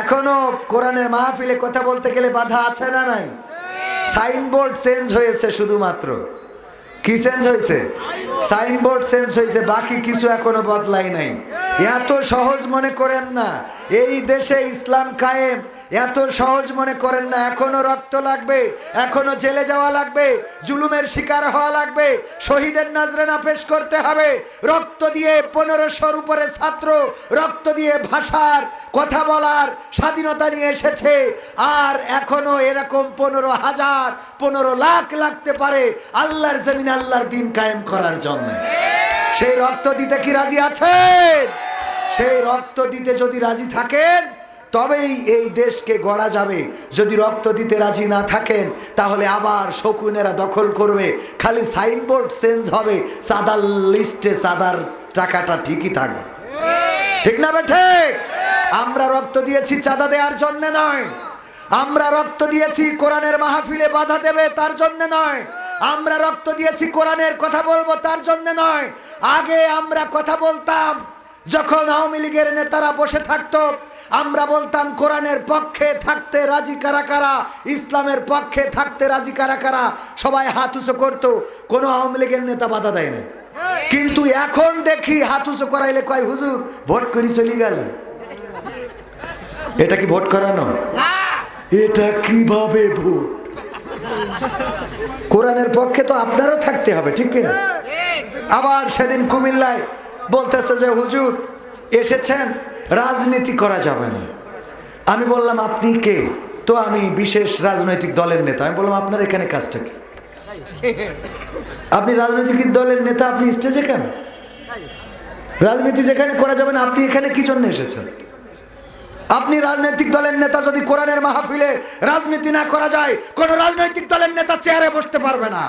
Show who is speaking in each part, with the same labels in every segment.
Speaker 1: এখনও কোরআনের মাহফিলে কথা বলতে গেলে বাধা আছে না নাই? সাইনবোর্ড চেঞ্জ হয়েছে শুধুমাত্র। কি চেঞ্জ হয়েছে? সাইনবোর্ড চেঞ্জ হয়েছে, বাকি কিছু এখনও বদলাই নাই। এত সহজ মনে করেন না, এই দেশে ইসলাম কায়েম এত সহজ মনে করেন না, এখনও রক্ত লাগবে, এখনও জেলে যাওয়া লাগবে, জুলুমের শিকার হওয়া লাগবে, শহীদের নাজরানা পেশ করতে হবে, রক্ত দিয়ে পনেরোশোর উপরে ছাত্র, রক্ত দিয়ে ভাষার, কথা বলার স্বাধীনতা নিয়ে এসেছে, আর এখনও এরকম পনেরো হাজার, পনেরো লাখ লাগতে পারে আল্লাহর জমিন আল্লাহর দিন কায়েম করার জন্য। সেই রক্ত দিতে কি রাজি আছেন? সেই রক্ত দিতে যদি রাজি থাকেন তবেই এই দেশকে গড়া যাবে। যদি রক্ত দিতে রাজি না থাকেন, তাহলে আবার শকুনেরা দখল করবে। খালি সাইনবোর্ড চেঞ্জ হবে। সাদার লিস্টে সাদার টাকাটা ঠিকই থাকবে। ঠিক না বেঠে আমরা রক্ত দিয়েছি চাঁদা দেওয়ার জন্য নয়। আমরা রক্ত দিয়েছি কোরআনের মাহফিলে বাধা দেবে তার জন্য নয়। আমরা রক্ত দিয়েছি কোরআনের কথা বলব তার জন্য নয়। আগে আমরা কথা বলতাম, যখন আওয়ামী লীগের নেতারা বসে থাকতো আমরা বলতাম কোরআনের পক্ষে থাকতে রাজি কারা কারা ইসলামের পক্ষে থাকতে রাজি কারা কারা সবাই হাত উঁচু করতো কোনো আওয়ামী লীগের নেতা বাধা দেয় না কিন্তু এখন দেখি হাত উঁচু করাইলে কয় হুজুর ভোট করি চলে গেলেন। এটা কি ভোট করানো? এটা কীভাবে ভোট? কোরআনের পক্ষে তো আপনারও থাকতে হবে ঠিক কিনা? আবার সেদিন কুমিল্লায় বলতেছে যে হুজুর এসেছেন? রাজনীতি করা যাবে না। আমি বললাম, আপনি কে? তো আমি বিশেষ রাজনৈতিক দলের নেতা। আমি বললাম, আপনার এখানে কাজটা কি? আপনি রাজনৈতিক দলের নেতা, আপনি স্টেজে কেন? রাজনীতি যেখানে করা যাবে না, আপনি এখানে কি জন্য এসেছেন? আপনি রাজনৈতিক দলের নেতা, যদি কোরআনের মাহফিলে রাজনীতি না করা যায়, কোন রাজনৈতিক দলের নেতা চেয়ারে বসতে পারবে না।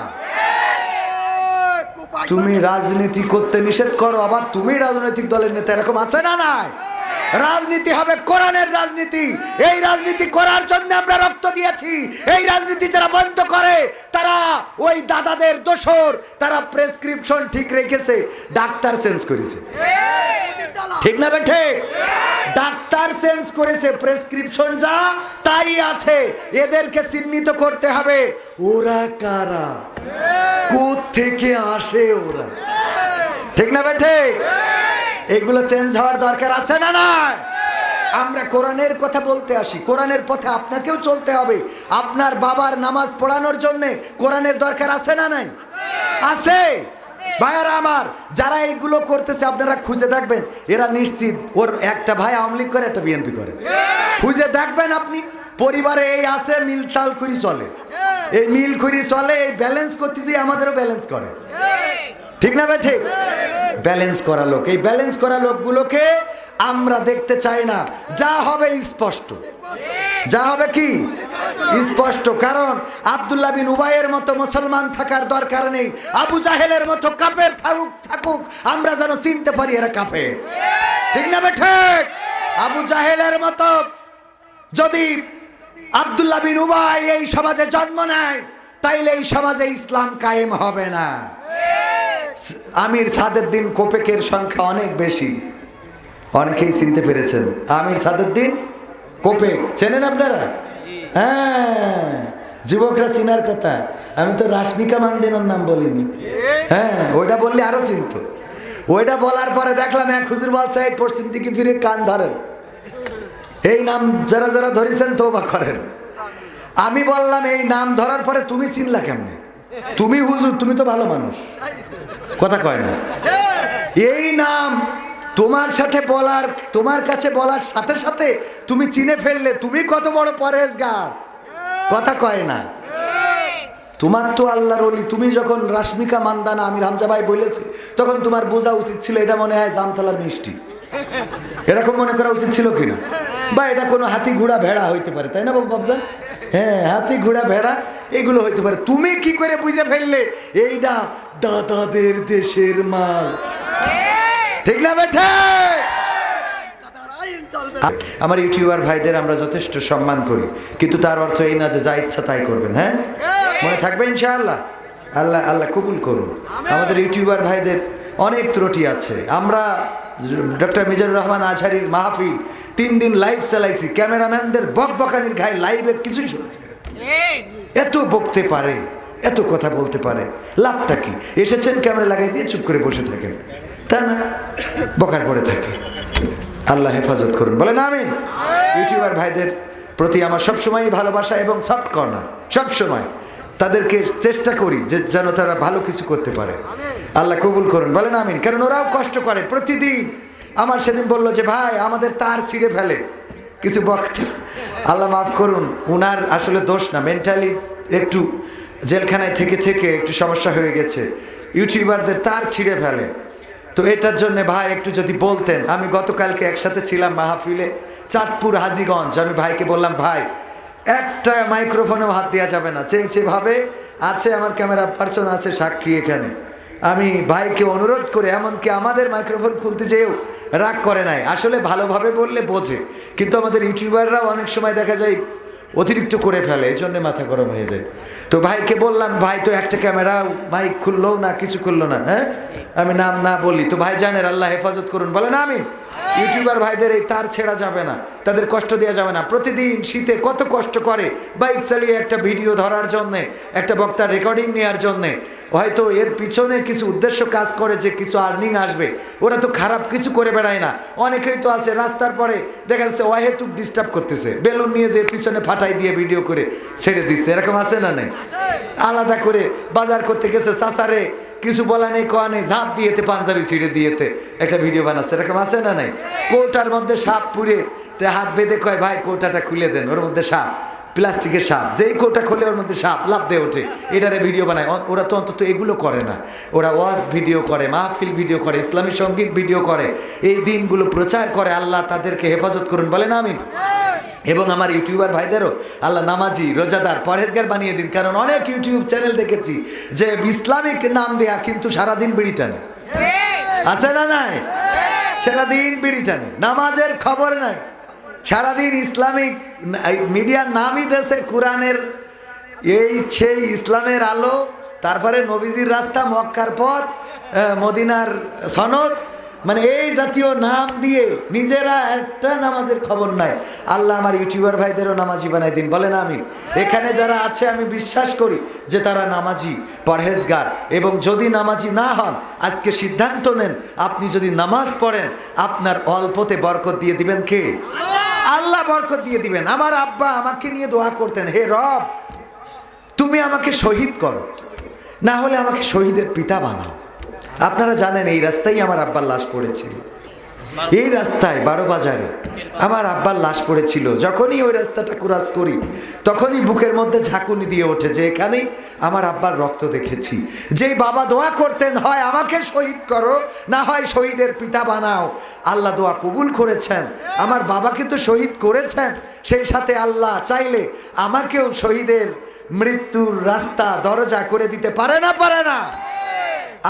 Speaker 1: তুমি রাজনীতি করতে নিষেধ করো, আবার তুমি রাজনৈতিক দলের নেতা, এরকম আছে না নাই? রাজনীতি হবে কোরআনের রাজনীতি। এই রাজনীতি করার জন্য আমরা রক্ত দিয়েছি। এই রাজনীতি যারা বন্ধ করে, তারা ওই দাদাদের দোসর তারা প্রেসক্রিপশন ঠিক রেখেছে, ডাক্তার চেঞ্জ করেছে। ঠিক না বেঠে? ডাক্তার চেঞ্জ করেছে প্রেসক্রিপশন যা তাই আছে। এদেরকে চিহ্নিত করতে হবে। ওরা কারা? থেকে আসে ওরা? ঠিক না বেঠে? এগুলো চেঞ্জ হওয়ার দরকার আছে না না আমরা কোরআনের কথা বলতে আসি, কোরআনের পথে আপনাকেও চলতে হবে। আপনার বাবার নামাজ পড়ানোর জন্য কোরআনের দরকার আছে না নাই? আছে। ভাইয়ারা আমার, যারা এইগুলো করতেছে, আপনারা খুঁজে দেখবেন, এরা নিশ্চিত ওর একটা ভাই আওয়ামী লীগ করে, একটা বিএনপি করে। খুঁজে দেখবেন আপনি, পরিবারে এই আছে মিল তাল খুরি চলে। এই মিল খুরি চলে, এই ব্যালেন্স করতেছি আমাদেরও ব্যালেন্স করে। ঠিক না ভাই, ঠিক? ব্যালেন্স করা লোক। এই ব্যালেন্স করা লোকগুলোকে আমরা দেখতে চাই না। যা হবে স্পষ্ট। যা হবে কি? স্পষ্ট। কারণ আব্দুল্লাহ বিন উবাইয়ের মতো মুসলমান থাকার দরকার নেই। আবু জাহেলের মতো কাপের থাকুক থাকুক, আমরা যেন চিনতে পারি এরা কাপের। ঠিক না ঠিক? আবু জাহেলের মতো যদি আব্দুল্লাহ বিন উবাই এই সমাজে জন্ম নেয়, তাইলে এই সমাজে ইসলাম কায়েম হবে না। আমির সাদের দিন কোপেকের সংখ্যা অনেক বেশি। অনেকেই চিনতে পেরেছেন। আমির সাদের দিন কোপেক, চেনেন আপনারা? হ্যাঁ যুবকরা চিনার কথা। আমি তো রাশমিকা মান্দিনার নাম বলিনি। হ্যাঁ ওইটা বললে আরও চিনত। ওইটা বলার পরে দেখলাম এক হুজুর বল সাহেব পশ্চিম দিকে ফিরে কান ধরেন। এই নাম যারা যারা ধরেছেন তো বা করেন। আমি বললাম, এই নাম ধরার পরে তুমি চিনলা কেমনে? তুমি হুজুর, তুমি তো ভালো মানুষ। কথা কয় না। এই নাম তোমার সাথে বলার, তোমার কাছে বলার সাথে সাথে তুমি চিনে ফেললে তুমি কত বড় পরেজগার কথা কয় না। তোমার তো আল্লাহর অলি তুমি যখন রাশ্মিকা মান্দানা আমি রামজা ভাই বলেছি, তখন তোমার বোঝা উচিত ছিল, এটা মনে হয় জামতলার মিষ্টি। এরকম মনে করা উচিত ছিল কিনা? বা এটা কোনো হাতি ঘোড়া ভেড়া হইতে পারে, তাই না বাবু বাবজান? হ্যাঁ হাতি ঘোড়া ভেড়া এগুলো হইতে পারে। তুমি কি করে বুঝে ফেললে? এইটা দাদাদের দেশের মাল। ঠিক না বেঠে? আমার ইউটিউবার ভাইদের আমরা যথেষ্ট সম্মান করি কিন্তু তার অর্থ এই না যে যা ইচ্ছা তাই করবেন হ্যাঁ? মনে থাকবে ইনশাআল্লাহ? আল্লাহ আল্লাহ কবুল করুন। আমাদের ইউটিউবার ভাইদের অনেক ত্রুটি আছে। আমরা ডক্টর মিজানুর রহমান আজহারির মাহফিল তিন দিন লাইভ চালাইছি। ক্যামেরাম্যানদের বক বকানির ঘায়ে লাইভে কিছুই শুনে এত বকতে পারে এত কথা বলতে পারে লাভটা কি? এসেছেন ক্যামেরা লাগাই দিয়ে চুপ করে বসে থাকেন। তা না বকার পড়ে থাকে। আল্লাহ হেফাজত করুন। বলেন আমিন। ইউটিউবার ভাইদের প্রতি আমার সবসময়ই ভালোবাসা এবং সফট কর্নার সবসময়। তাদেরকে চেষ্টা করি যে যেন তারা ভালো কিছু করতে পারে। আল্লাহ কবুল করুন, বলেন আমিন। কারণ ওরাও কষ্ট করে প্রতিদিন। আমার সেদিন বলল যে, ভাই, আমাদের তার ছিঁড়ে ফেলে। কিছু বক্তা, আল্লাহ মাফ করুন, উনার আসলে দোষ না, মেন্টালি একটু জেলখানায় থেকে থেকে একটু সমস্যা হয়ে গেছে। ইউটিউবারদের তার ছিঁড়ে ফেলে। তো এটার জন্য, ভাই, একটু যদি বলতেন। আমি গতকালকে একসাথে ছিলাম মাহফিলে, চাঁদপুর হাজিগঞ্জ। আমি ভাইকে বললাম, ভাই একটা মাইক্রোফোনেও হাত দেওয়া যাবে না। চেয়ে চেয়ে ভাবে, আছে আমার ক্যামেরা, পার্সন আছে সাক্ষী এখানে। আমি ভাইকে অনুরোধ করে, এমনকি আমাদের মাইক্রোফোন খুলতে যেয়েও রাগ করে নাই। আসলে ভালোভাবে বললে বোঝে, কিন্তু আমাদের ইউটিউবাররাও অনেক সময় দেখা যায় অতিরিক্ত করে ফেলে এই জন্যে মাথা গরম হয়ে যায়। তো ভাইকে বললাম, ভাই, তো একটা ক্যামেরা, মাইক খুললো না, কিছু খুললো না হ্যাঁ? আমি নাম না বলি। তো ভাই জানের আল্লাহ হেফাজত করুন, বলেন আমিন। ইউটিউবার ভাইদের এই তার ছেড়া যাবে না, তাদের কষ্ট দেওয়া যাবে না। প্রতিদিন শীতে কত কষ্ট করে বাইক চালিয়ে একটা ভিডিও ধরার জন্যে, একটা বক্তার রেকর্ডিং নেওয়ার জন্যে। হয়তো এর পিছনে কিছু উদ্দেশ্য কাজ করে যে কিছু আর্নিং আসবে। ওরা তো খারাপ কিছু করে বেড়ায় না। অনেকেই তো আছে, রাস্তার পরে দেখা যাচ্ছে অহেতুক ডিস্টার্ব করতেছে। বেলুন নিয়ে যে পিছনে ফাটাই দিয়ে ভিডিও করে ছেড়ে দিচ্ছে। এরকম আছে না নেই? আলাদা করে বাজার করতে গেছে সাসারে কিছু বলা নেই, কোয়া নেই, ঝাঁপ দিয়েতে, পাঞ্জাবি ছিঁড়ে দিয়েতে। একটা ভিডিও বানাচ্ছে, এরকম আছে না নাই? কৌটার মধ্যে সাপ পুড়ে, তে হাত বেঁধে কয়, ভাই, কৌটাটা খুলে দেন। ওর মধ্যে সাপ, প্লাস্টিকের সাপ, যেই কোটা খোলে ওর মধ্যে সাপ লাভ দিয়ে ওঠে। এটারে ভিডিও বানায়। ওরা তো অন্তত এগুলো করে না। ওরা ওয়াজ ভিডিও করে, মাহফিল ভিডিও করে, ইসলামী সংগীত ভিডিও করে। এই দিনগুলো প্রচার করে, আল্লাহ তাদেরকে হেফাজত করুন। বলেন আমি এবং আমার ইউটিউবার ভাইদেরও আল্লাহ নামাজি, রোজাদার, পরহেজগার বানিয়ে দিন, কারণ অনেক ইউটিউব চ্যানেল দেখেছি যে ইসলামিক নাম দেয়া কিন্তু সারাদিন বিড়ি টানে। আছে না নাই? সারাদিন বিড়ি টানে। নামাজের খবর নাই। সারাদিন ইসলামিক মিডিয়ার নামই দেশে কোরআনের এই সেই ইসলামের আলো, তারপরে নবীজির রাস্তা মক্কার পথ মদিনার সনদ মানে এই জাতীয় নাম দিয়ে নিজেরা একটা নামাজের খবর নাই। আল্লাহ আমার ইউটিউবার ভাইদেরও নামাজি বানাই দিন, বলেন আমি এখানে যারা আছে, আমি বিশ্বাস করি যে তারা নামাজি, পরহেজগার, এবং যদি নামাজি না হন, আজকে সিদ্ধান্ত নেন, আপনি যদি নামাজ পড়েন, আপনার অল্পতে বরকত দিয়ে দিবেন কে? আল্লাহ বরকত দিয়ে দিবেন। আমার আব্বা আমাকে নিয়ে দোয়া করতেন, হে রব, তুমি আমাকে শহীদ করো, না হলে আমাকে শহীদের পিতা বানাও। আপনারা জানেন, এই রাস্তায় আমার আব্বার লাশ পড়েছিল। এই রাস্তায়, বারো বাজারে, আমার আব্বার লাশ পড়েছিল। যখনই ওই রাস্তাটা ক্রাস করি, তখনই বুকের মধ্যে ঝাঁকুনি দিয়ে ওঠে যে, এখানেই আমার আব্বার রক্ত দেখেছি। যেই বাবা দোয়া করতেন, হয় আমাকে শহীদ করো, না হয় শহীদের পিতা বানাও। আল্লাহ দোয়া কবুল করেছেন। আমার বাবাকে তো শহীদ করেছেন। সেই সাথে আল্লাহ চাইলে আমাকেও শহীদের মৃত্যুর রাস্তা, দরজা করে দিতে পারে না পারে না।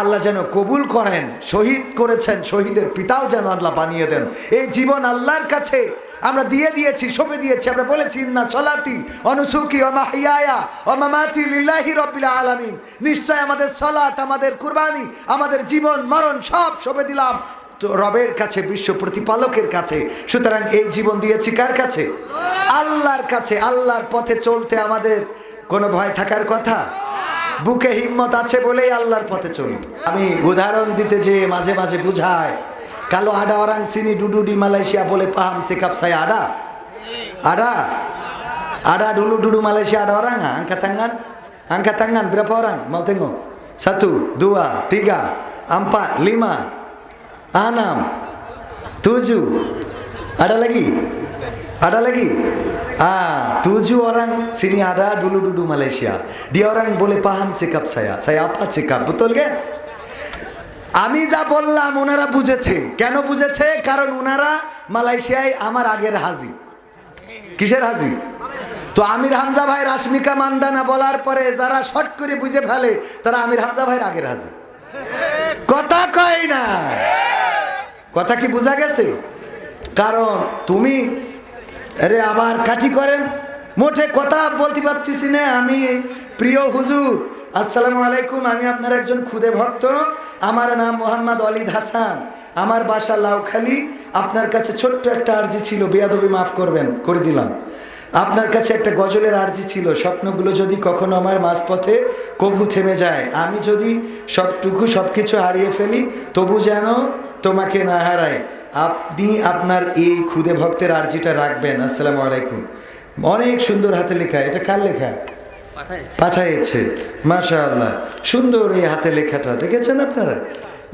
Speaker 1: আল্লাহ যেন কবুল করেন, শহীদ করেছেন, শহীদের পিতাও যেন আল্লাহ বানিয়ে দেন। এই জীবন আল্লাহর কাছে আমরা দিয়ে দিয়েছি, সঁপে দিয়েছি। আমরা বলেছি না সলাতি অনুসুকি অমাহিয়া অমামাতি লিল্লাহি রব্বিল আলামিন। নিশ্চয় আমাদের সলাত আমাদের কুরবানি, আমাদের জীবন, মরণ সব সঁপে দিলাম। তো রবের কাছে, বিশ্ব প্রতিপালকের কাছে, সুতরাং এই জীবন দিয়েছি কার কাছে? আল্লাহর কাছে, আল্লাহর পথে চলতে আমাদের কোনো ভয় থাকার কথা? বুকে হিম্মত আছে বলেই আল্লাহর পথে চল। আমি উদাহরণ দিতে যে মাঝে মাঝে বুঝায় কালো আডা অরাং সিনি ডুডুডি মালয়েশিয়া বলে পাহাম শেখাপ সাই আডা আডা আডা ডুলু, ডুডু, মালয়েশিয়া আডা অরাং আঙ্কা থাঙ্গান আঙ্কা থাঙ্গান বিরাপ, অরাং মাউতেঙ্গো সাতু, দুয়া, তিগা, আম্পা, লিমা আহনাম তুজু। আডা লাগি? আডা লাগি? Ah, tujuh orang sini ada dulu-dulu Malaysia. Dia orang boleh paham sikap saya. Saya apa sikap? Betul ke? আমি যা বললাম ওনারা বুঝেছে কেন বুঝেছে কারণ ওনারা মালয়েশিয়ায় আমার আগের হাজি কিসের হাজি তো আমির হামজা ভাই রাশমিকা মান্দানা বলার পরে যারা শর্ট করে বুঝে ফেলে তারা আমির হামজা ভাইয়ের আগের হাজি কথা কয় না কথা কি বোঝা গেছে কারণ তুমি আরে আমার কাঠি করেন। মোটে কথা বলতে পারতেছি না, আমি প্রিয় হুজুর। আসসালামু আলাইকুম, আমি আপনার একজন খুদে ভক্ত। আমার নাম মোহাম্মদ অলিদ হাসান। আমার বাসা লাউখালি। আপনার কাছে ছোট্ট একটা আর্জি ছিল, বেয়াদবি মাফ করবেন, করে দিলাম। আপনার কাছে একটা গজলের আর্জি ছিল, স্বপ্নগুলো যদি কখনো আমার মাঝপথে কবু থেমে যায়, আমি যদি সবটুকু সব কিছু হারিয়ে ফেলি, তবু যেন তোমাকে না হারায়। আপনি আপনার এই খুদে ভক্তের আর্জিটা রাখবেন। আসসালামু আলাইকুম। অনেক সুন্দর হাতে লেখা। এটা কার লেখা? পাঠাইছে মাশা আল্লাহ সুন্দর এই হাতে লেখাটা। দেখেছেন আপনারা?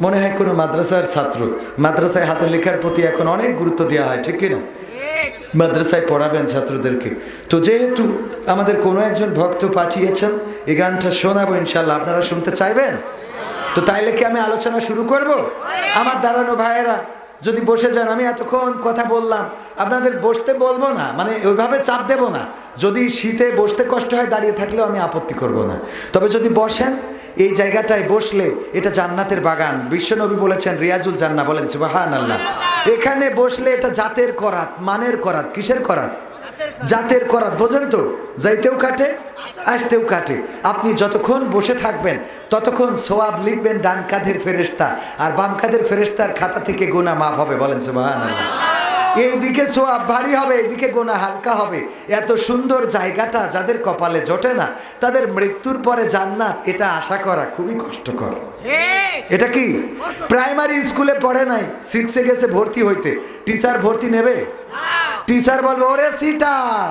Speaker 1: মনে হয় কোনো মাদ্রাসার ছাত্র। মাদ্রাসায় হাতে লেখার প্রতি এখন অনেক গুরুত্ব দেওয়া হয় ঠিক কিনা মাদ্রাসায় পড়াবেন ছাত্রদেরকে। তো যেহেতু আমাদের কোনো একজন ভক্ত পাঠিয়েছেন এই গানটা শোনাবো ইনশাল্লাহ আপনারা শুনতে চাইবেন? তো তাইলে কি আমি আলোচনা শুরু করব? আমার দাঁড়ানো ভাইয়েরা যদি বসে যান, আমি এতক্ষণ কথা বললাম। আপনাদের বসতে বলব না মানে ওইভাবে চাপ দেব না। যদি শীতে বসতে কষ্ট হয়, দাঁড়িয়ে থাকলেও আমি আপত্তি করব না। তবে যদি বসেন, এই জায়গাটায় বসলে এটা জান্নাতের বাগান। বিশ্বনবী বলেছেন, রিয়াজুল জান্না বলেন সুবাহান আল্লাহ এখানে বসলে এটা জাতের করাত, মানের করাত, কিসের করাত? জাতের করাত বোঝেন তো? যাইতেও কাটে আসতেও কাটে। আপনি যতক্ষণ বসে থাকবেন ততক্ষণ সোয়াব লিখবেন ডান কাঁধের ফেরেস্তা আর বাম কাঁধের ফেরেস্তার খাতা থেকে গোনা মাফ হবে বলেন সুবাহান এইদিকে সোয়াব ভারী হবে এইদিকে গোনা হালকা হবে। এত সুন্দর জায়গাটা যাদের কপালে জোটে না তাদের মৃত্যুর পরে জান্নাত এটা আশা করা খুবই কষ্টকর। এটা কি? প্রাইমারি স্কুলে পড়ে নাই সিক্সে গেছে ভর্তি হইতে। টিচার ভর্তি নেবে? টিচার বলবে, ওরে সিটার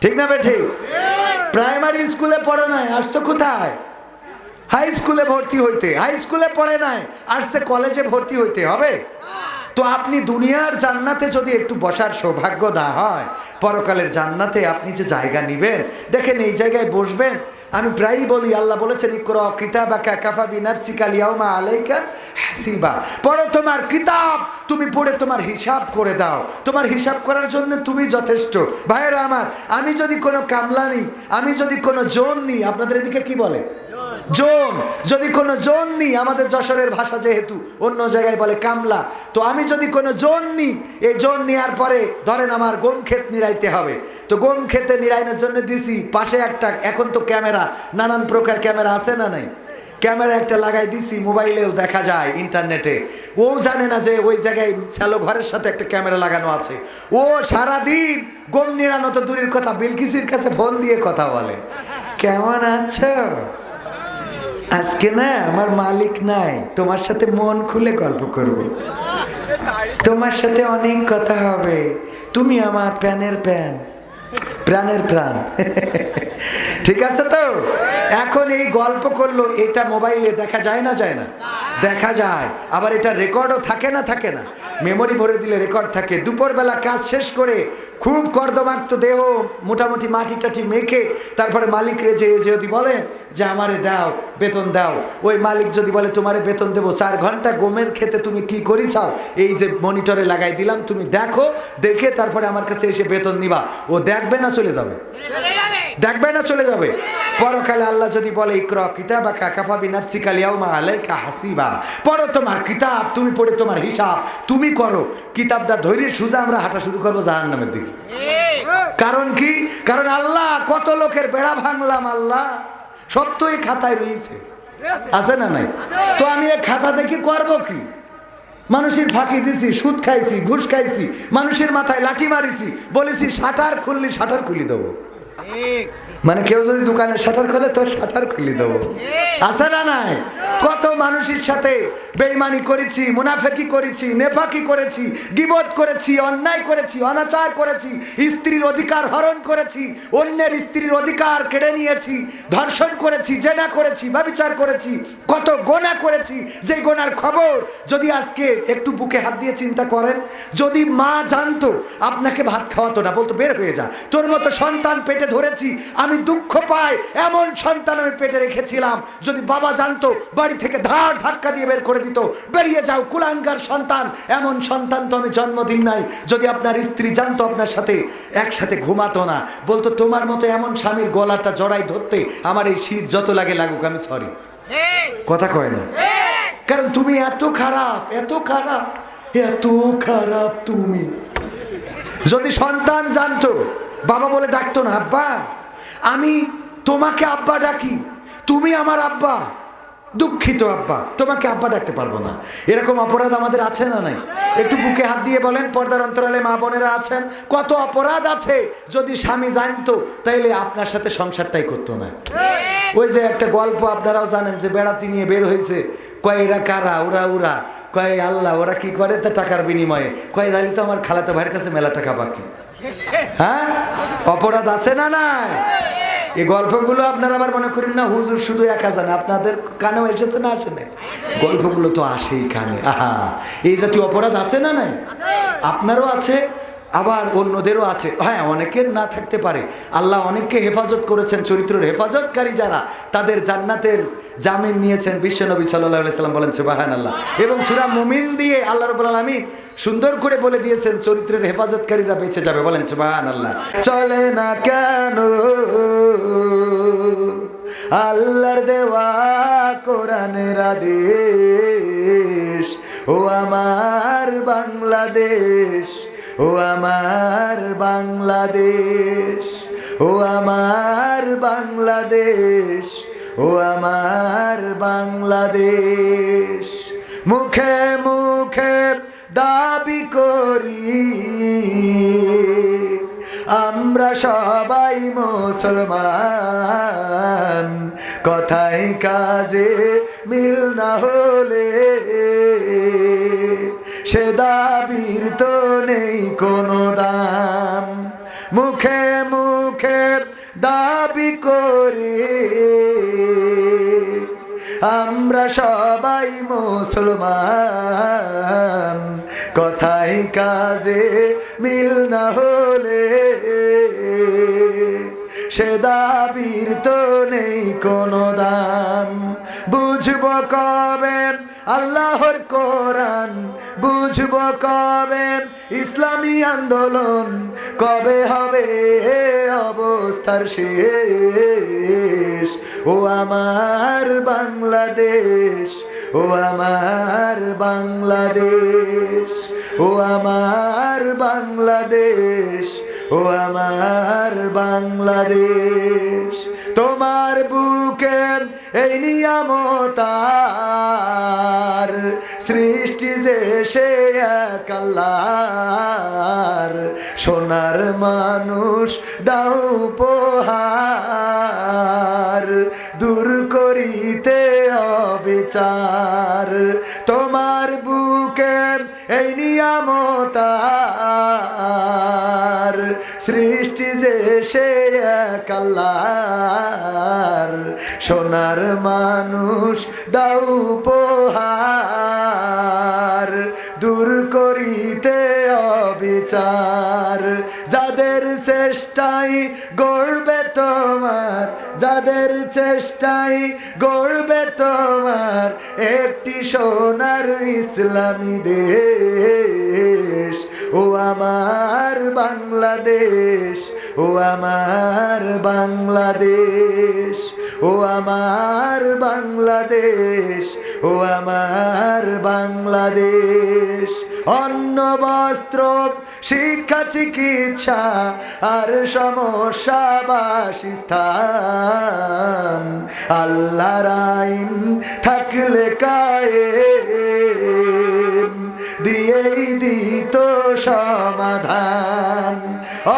Speaker 1: ঠিক না বেঠি? প্রাইমারি স্কুলে পড়ে নাই, আসছো কোথায়? হাই স্কুলে ভর্তি হইতে, হাই স্কুলে পড়ে নাই, আসছে কলেজে ভর্তি হইতে, হবে? তো আপনি দুনিয়ার জান্নাতে যদি একটু বসার সৌভাগ্য না হয়, পরকালের জান্নাতে আপনি যে জায়গা নিবেন, দেখেন এই জায়গায় বসবেন, আমি প্রায়ই বলি, আল্লাহ বলেছেন, ইকর আলাইকা হাসিবা। পড়ো তোমার কিতাব তুমি পড়ে তোমার হিসাব করে দাও। তোমার হিসাব করার জন্য তুমি যথেষ্ট। ভাইয়েরা আমার, আমি যদি কোনো কামলা নিই, আমি যদি কোনো জোন নিই, আপনাদের এদিকে কি বলে? জোন, যদি কোনো জোন নিই, আমাদের যশোরের ভাষা যেহেতু অন্য জায়গায় বলে কামলা, তো আমি যদি কোনো জোন নিই, এই জোন নেওয়ার পরে ধরেন আমার গম ক্ষেত নিড়াইতে হবে। তো গম ক্ষেতে নিড়াইনের জন্য দিছি, পাশে একটা, এখন তো ক্যামেরা, নানান প্রকার ক্যামেরা আছে না নাই? ক্যামেরা একটা লাগাই দিছি, মোবাইলেও দেখা যায় ইন্টারনেটে। ও জানে না যে ওই জায়গায় শ্যালো ঘরের সাথে একটা ক্যামেরা লাগানো আছে। ও সারাদিন গম নিড়ানো তো দূরের কথা, বিলকিসির কাছে ফোন দিয়ে কথা বলে। কেমন আছো? আজকে না আমার মালিক নাই, তোমার সাথে মন খুলে গল্প করব। তোমার সাথে অনেক কথা হবে। তুমি আমার প্যানের প্যান, প্রাণের প্রাণ। ঠিক আছে তো? এখন এই গল্প করল, এটা মোবাইলে দেখা যায় না যায় না? দেখা যায়। আবার এটা রেকর্ডও থাকে না থাকে না। মেমোরি ভরে দিলে রেকর্ড থাকে। দুপুরবেলা কাজ শেষ করে খুব কর্দমাক্ত দেহ মোটামুটি মাটি টাটি মেখে তারপরে মালিক রেজে যদি বলেন যে আমারে দাও, বেতন দাও, ওই মালিক যদি বলে তোমারে বেতন দেবো, চার ঘণ্টা গমের খেতে তুমি কি করি চাও এই যে মনিটরে লাগাই দিলাম, তুমি দেখো, দেখে তারপরে আমার কাছে এসে বেতন নিবা। ও দেখবে না চলে যাবে। দেখবে না চলে যাবে। পরকালে আল্লাহ যদি বলে, ইকর কিতাব কাফা বিনাফসিকা লিয়াউমা আলাইকা হাসিবা। পড়ো তোমার কিতাব, তুমি পড়ে তোমার হিসাব, তুমি করো। কিতাবটা ধৈর্য সুজা আমরা হাঁটা শুরু করব জাহান্নামের দিকে। কারণ কি? কারণ আল্লাহ কত লোকের বেড়া ভাঙলাম আল্লাহ সত্যই খাতায় রয়েছে। আছে না নাই? তো আমি এই খাতা দেখি করব কি? মানুষের ফাঁকি দিছি, সুদ খাইছি, ঘুষ খাইছি, মানুষের মাথায় লাঠি মারিছি, বলেছি, শাটার খুললি, শাটার খুলি দেবো। एक মানে কেউ যদি দোকানে শাটার খোলে তো শাটার খুলি দেবো। আছে না নাই? কত মানুষের সাথে বেইমানি করেছি, মুনাফেকি করেছি, নেফাকি করেছি, গিবত করেছি, অন্যায় করেছি, অনাচার করেছি, স্ত্রীর অধিকার হরণ করেছি, অন্যের স্ত্রীর অধিকার কেড়ে নিয়েছি, ধর্ষণ করেছি, জেনা করেছি, ব্যবিচার করেছি, কত গোনা করেছি। যে গোনার খবর যদি আজকে একটু বুকে হাত দিয়ে চিন্তা করেন, যদি মা জানতো আপনাকে ভাত খাওয়াতো না, বলতো বের হয়ে যা। তোর মতো সন্তান পেটে ধরেছি, আমি দুঃখ পাই, এমন সন্তান আমি পেটে রেখেছিলাম। যদি বাবা জানতো, বাড়ি থেকে ধার ধাক্কা দিয়ে বের করে দিত। বেরিয়ে যাও, কুলাঙ্গার সন্তান, এমন সন্তান তো আমি জন্ম দিই নাই। যদি আপনার স্ত্রী জানতো আপনার সাথে, একসাথে ঘুমাতো না। বলতো, তোমার মতো এমন স্বামীর গলাটা জড়াই ধরতে আমার এই শীত যত লাগে লাগুক, আমি সরি কথা কয় না? কারণ তুমি এত খারাপ এত খারাপ এত খারাপ তুমি। যদি সন্তান জানতো, বাবা বলে ডাকতো না, আব্বা আমি তোমাকে আব্বা ডাকি, তুমি আমার আব্বা, দুঃখিত আব্বা, তোমাকে আব্বা ডাকতে পারব না। এরকম অপরাধ আমাদের আছে না নাই? একটু বুকে হাত দিয়ে বলেন, পর্দার অন্তরালে মা বোনেরা আছেন? কত অপরাধ আছে? যদি স্বামী জানতো, তাইলে আপনার সাথে সংসারটাই করতো না। ওই যে একটা গল্প আপনারাও জানেন যে বেড়াতে নিয়ে বের হয়েছে কয়, এরা কারা? ওরা ওরা কয়, আল্লাহ, ওরা কি করে তা টাকার বিনিময়ে? কয় তাহলে তো আমার খালাতো ভাইয়ের কাছে মেলা টাকা বাকি। হ্যাঁ? অপরাধ আছে না নাই? এই গল্পগুলো আপনারা আবার মনে করেন না হুজুর শুধু একা জানে আপনাদের কানেও এসেছে না আসে না গল্পগুলো তো আসেই কানে আহা। এই জাতীয় অপরাধ আছে না নাই? আপনারও আছে আবার অন্যদেরও আছে। হ্যাঁ অনেকের না থাকতে পারে। আল্লাহ অনেককে হেফাজত করেছেন, চরিত্রের হেফাজতকারী যারা, তাদের জান্নাতের জামিন নিয়েছেন বিশ্বনবী সাল্লাহ সাল্লাম বলেন সুবাহান আল্লাহ এবং সুরা মুমিন দিয়ে আল্লাহ রবুল আলমিন সুন্দর করে বলে দিয়েছেন, চরিত্রের হেফাজতকারীরা বেঁচে যাবে। বলেন সুবাহান আল্লাহ চলে না কেন? আল্লাহর দেওয়া কোরআনের আদেশ, ও আমার বাংলাদেশ। ও আমার বাংলাদেশ, ও আমার বাংলাদেশ, ও আমার বাংলাদেশ। মুখে মুখে দাবি করি, আমরা সবাই মুসলমান। কথায় কাজে মিল না হলে সে দাবির তো নেই কোনো দাম। মুখে মুখে দাবি করে আমরা সবাই মুসলমান। কথাই কাজে মিল না হলে সে দাবির তো নেই কোনো দাম। বুঝব কবে আল্লাহর কোরআন? বুঝব কবে ইসলামী আন্দোলন? কবে হবে অবস্থার শেষ? ও আমার বাংলাদেশ, ও আমার বাংলাদেশ, ও আমার বাংলাদেশ। ও আমার বাংলাদেশ, তোমার বুকে এই নিয়ামতার সৃষ্টি যে সে এক আল্লাহর, সোনার মানুষ দাও পোহার দূর করিতে অবিচার, তোমার বুকে এই নিয়ামতার সৃষ্টি যে সে এক আল্লাহর। সোনার মানুষ দাও পোহার দূর করিতে অবিচার। যাদের চেষ্টাই গড়বে তোমার, যাদের চেষ্টাই গড়বে তোমার সোনার ইসলামী দেশ, ও আমার বাংলাদেশ, ও আমার বাংলাদেশ, ও আমার বাংলাদেশ, ও আমার বাংলাদেশ। অন্ন বস্ত্র শিক্ষা চিকিৎসা আর সমস্যা বাসস্থান। আল্লাহর আইন থাকলে কায়েম। দিয়েই দিত সমাধান।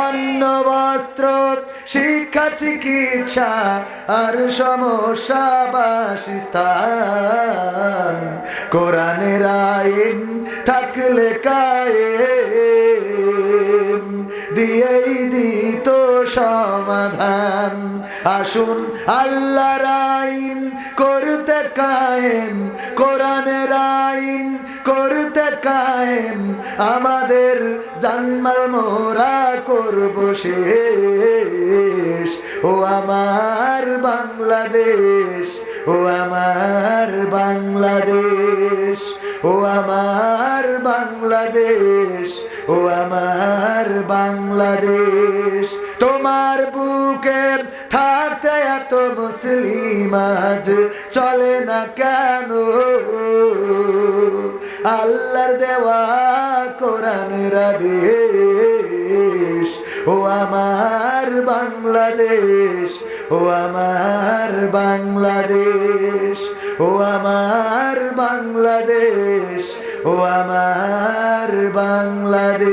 Speaker 1: অন্ন বস্ত্র শিক্ষা চিকিৎসা আর সমস্যা বাসস্থান। কোরআনের আইন থাকলে কায়েম। দিয়েই দিত সমাধান। আসুন আল্লাহর আইন করতে কায়েম, কোরআনের আইন করতে কায়েম। আমাদের জানমাল মোরা করব শেষ। ও আমার বাংলাদেশ, ও আমার বাংলাদেশ, ও আমার বাংলাদেশ। ও আমার বাংলাদেশ, তোমার বুকে থাকতে এত মুসলিম আজ চলে না কেন? আল্লাহর দেওয়া কোরআনের আদেশ, ও আমার বাংলাদেশ, ও আমার বাংলাদেশ, ও আমার বাংলাদেশ। ও আমার বাংলাদেশ।